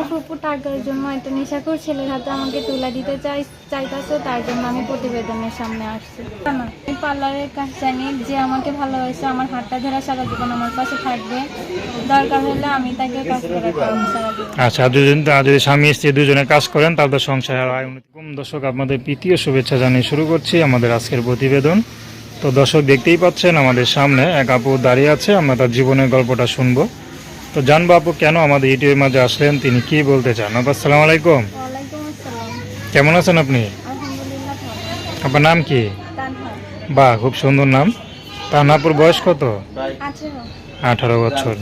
আমার ফুপু টাকার জন্য একটা নেশাখোর ছেলের হাতে আমাকে তুলে দিতে চাই চাইতেছে, তার জন্য আমি প্রতিবেদনের সামনে আসছি। আমি পার্লারের কাজ জানি, যে আমাকে ভালোবাসে, আমার হাতটা ধরা সারা জীবন আমার পাশে থাকবে। দরকার হলে আমি তাকে কাজ করে আচ্ছা দুজন যদি স্বামী স্ত্রী দুজনে কাজ করেন তাদের সংসার আয় দর্শক, আপনাদের প্রীতীয় শুভেচ্ছা জানিয়ে শুরু করছি আমাদের আজকের প্রতিবেদন। তো দর্শক, দেখতেই পাচ্ছেন আমাদের সামনে এক আপু দাঁড়িয়ে আছে, আমরা তার জীবনের গল্পটা শুনব। তো জানব আপু কেন আমাদের ইউটিউবের মাঝে আসলেন তিনি কি বলতে চান? আপু আসসালামু আলাইকুম। কেমন আছেন আপনি? আপনার নাম কি? বাহ খুব সুন্দর নাম। তানাপুর বয়স কত? আঠারো। বছর।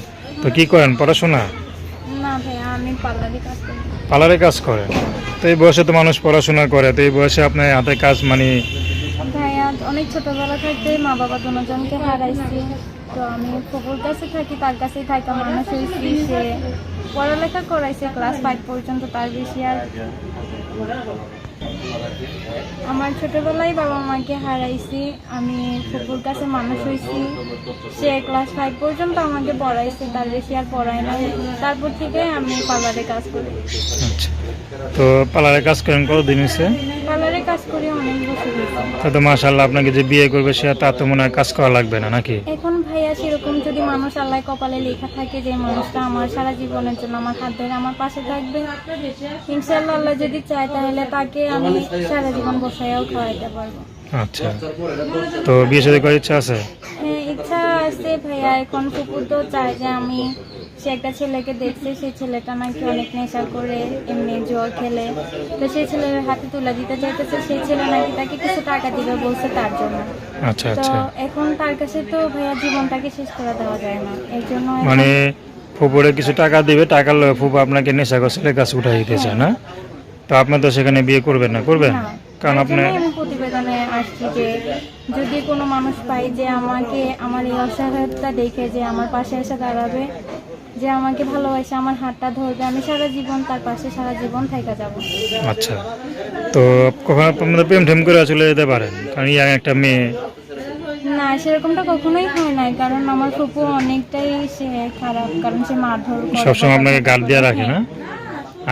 তো কি করেন পড়াশোনা? পার্লারে কাজ করি। করেন তো এই বয়সে তো মানুষ পড়াশোনা করে তো এই বয়সে আপনার হাতে কাজ মানে অনেক ছোটবেলা থাকতে মা বাবা দুজনকে হারাইছি। তো আমি ফুপুর কাছে থাকি, তার কাছেই থাকা মানুষ হয়েছি সে পড়ালেখা করাইছে ক্লাস ফাইভ পর্যন্ত তার বেশি আর আমার ছোটবেলায় বাবা মাকে হারাইছি, আমি ফুপুর কাছে মানুষ হয়েছি সে ক্লাস ফাইভ পর্যন্ত আমাকে পড়াইছে, তার বেশি আর পড়ায় না তারপর থেকে আমি পার্লারে কাজ করি। আচ্ছা। তো পার্লারে কাজ করেন কতদিন হয়েছে বছর হয়েছে তো মাশাল্লাহ আপনাকে যে বিয়ে করবে সে তার তো মনে হয় কাজ করা লাগবে না নাকি? এখন ভাইয়া সেরকম যদি মানুষ আল্লাহ কপালে লেখা থাকে যে মানুষটা আমার সারা জীবনের জন্য আমার হাত ধরে আমার পাশে থাকবে ইনশাল্লাহ আল্লাহ যদি চায় তাহলে তাকে আমি সারা জীবন বসাইয়াও খাওয়াইতে পারব। আচ্ছা তো বিয়ে সাথে করার ইচ্ছা আছে? হ্যাঁ ইচ্ছা আছে ভাইয়া এখন কুকুর তো চায় যে আমি একটা ছেলেকে দেখছে সেই ছেলেটা নাকি অনেক নেশা করে এমনি জুয়া খেলে। তো সেই ছেলের হাতে তুলে দিতে চাইতেছে সেই ছেলে নাকি তাকে কিছু টাকা দিবে বলছে তার জন্য। আচ্ছা তো আচ্ছা। এখন তার কাছে তো ভাইয়া জীবনটাকে শেষ করে দেওয়া যায় না। এর জন্য এখন- মানে ফুপুরে কিছু টাকা দিবে টাকার লোভে ফুপু আপনাকে নেশা করে কাছে উঠাই দিতে চায় না? তো আপনি তো সেখানে বিয়ে করবেন না করবেন? না, কারণ তার আপনি জন্যই আমি প্রতিবেদনে আসছি যে যদি কোনো মানুষ পাই যে আমাকে আমার এই অসহায়তা দেখে যে আমার পাশে এসে দাঁড়াবে যে আমাকে ভালোবাসে আমার হাতটা ধরবে আমি সারা জীবন তার পাশে সারা জীবন থেকে যাব। আচ্ছা। তো কখন আপনাদের প্রেম ঠেম করে চলে যেতে পারেন? কারণ ইয়াং একটা মেয়ে। না সেরকমটা কখনোই হয় নাই। কারণ আমার ফুপু অনেকটাই সে খারাপ কারণ সে মারধর করে। সবসময় আপনাকে গার্ড দিয়ে রাখে না?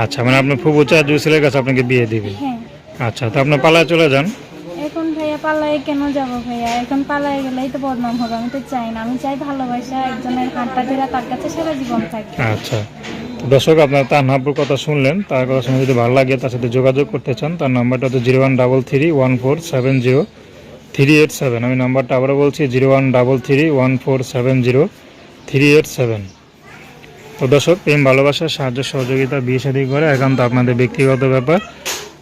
আচ্ছা মানে আপনার ফুবু চা জু ছেলের কাছে আপনাকে বিয়ে দিবে? হ্যাঁ। আচ্ছা তো আপনার পালায় চলে যান। পালায় কেন যাব ভাইয়া? এখন পালায় গেলেই তো বদনাম হবে। আমি তো চাই না। আমি চাই ভালোবাসা, একজনের হাতটা ধরে তার কাছে সারা জীবন থাকবে। আচ্ছা। দর্শক, আপনার তার নাম্বার কথা শুনলেন। তার কথা শুনে যদি ভালো লাগে, তার সাথে যোগাযোগ করতে চান, তার নাম্বারটা হচ্ছে zero one double three one four seven zero three eight seven. আমি নাম্বারটা আবারও বলছি, zero one double three one four seven zero three eight seven. তো দর্শক, প্রেম, ভালোবাসা, সাহায্য, সহযোগিতা, বিয়ে শাদী করে একান্ত আপনাদের ব্যক্তিগত ব্যাপার।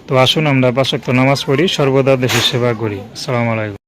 তো আসুন আমরা পাশক্ত নামাজ পড়ি সর্বদা দেশের সেবা করি। আসসালামু আলাইকুম।